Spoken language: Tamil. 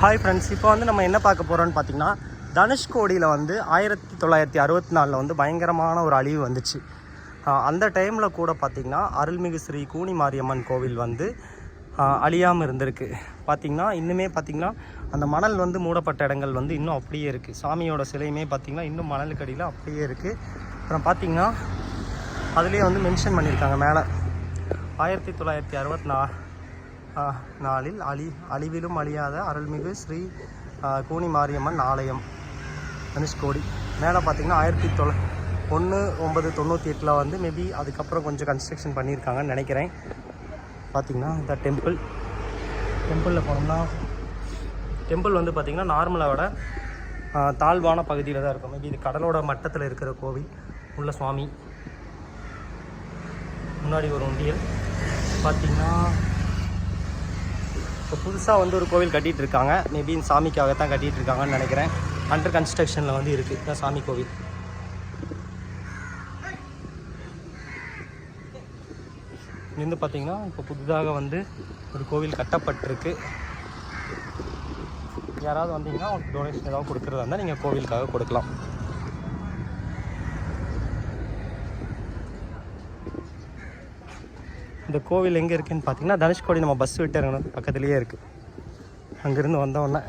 ஹாய் ஃப்ரெண்ட்ஸ் இப்போ வந்து நம்ம என்ன பார்க்க போகிறோம்னு பார்த்தீங்கன்னா தனுஷ்கோடியில் வந்து ஆயிரத்தி தொள்ளாயிரத்தி அறுபத்தி நாலில் வந்து பயங்கரமான ஒரு அழிவு வந்துச்சு. அந்த டைமில் கூட பார்த்திங்கன்னா அருள்மிகு ஸ்ரீ கூனி மாரியம்மன் கோவில் வந்து அழியாமல் இருந்திருக்கு. பார்த்திங்கன்னா இன்னுமே பார்த்திங்கன்னா அந்த மணல் வந்து மூடப்பட்ட இடங்கள் வந்து இன்னும் அப்படியே இருக்குது சாமியோட சிலையுமே பார்த்திங்கன்னா இன்னும் மணலுக்கு அடியில் அப்படியே இருக்குது அப்புறம் பார்த்திங்கன்னா அதுலேயே வந்து மென்ஷன் பண்ணியிருக்காங்க மேலே. ஆயிரத்தி தொள்ளாயிரத்தி அறுபத்தி நா நாளில் அழி அழிவிலும் அழியாத அருள்மிகு ஸ்ரீ கூனி மாரியம்மன் ஆலயம். தனுஷ்கோடி மேலே பார்த்தீங்கன்னா ஆயிரத்தி தொள்ள ஒன்று ஒம்பது தொண்ணூற்றி எட்டில் வந்து மேபி அதுக்கப்புறம் கொஞ்சம் கன்ஸ்ட்ரக்ஷன் பண்ணியிருக்காங்கன்னு நினைக்கிறேன். பார்த்திங்கன்னா இந்த டெம்பிள் டெம்பிளில் போனோம்னா டெம்பிள் வந்து பார்த்திங்கன்னா நார்மலை விட தாழ்வான பகுதியில் தான் இருக்கும். மேபி இது கடலோட மட்டத்தில் இருக்கிற கோவில் உள்ள சுவாமி. முன்னாடி ஒரு உண்டியல். பார்த்தீங்கன்னா இப்போ புதுசாக வந்து ஒரு கோவில் கட்டிகிட்டு இருக்காங்க மேபி இந்த சாமிக்காக தான் கட்டிகிட்டு இருக்காங்கன்னு நினைக்கிறேன். அண்டர் கன்ஸ்ட்ரக்ஷனில் வந்து இருக்குது இந்த சாமி கோவில். இங்கேருந்து வந்து பார்த்தீங்கன்னா இப்போ புதிதாக வந்து ஒரு கோவில் கட்டப்பட்டிருக்கு. யாராவது வந்தீங்கன்னா உங்களுக்கு டொனேஷன் ஏதாவது கொடுக்குறதா இருந்தால் நீங்கள் கோவிலுக்காக கொடுக்கலாம். இந்த கோவில் எங்கே இருக்குன்னு பார்த்தீங்கன்னா தனுஷ்கோடி நம்ம பஸ் விட்டு இறங்கணும் பக்கத்துலேயே இருக்குது அங்கேருந்து வந்தோடனே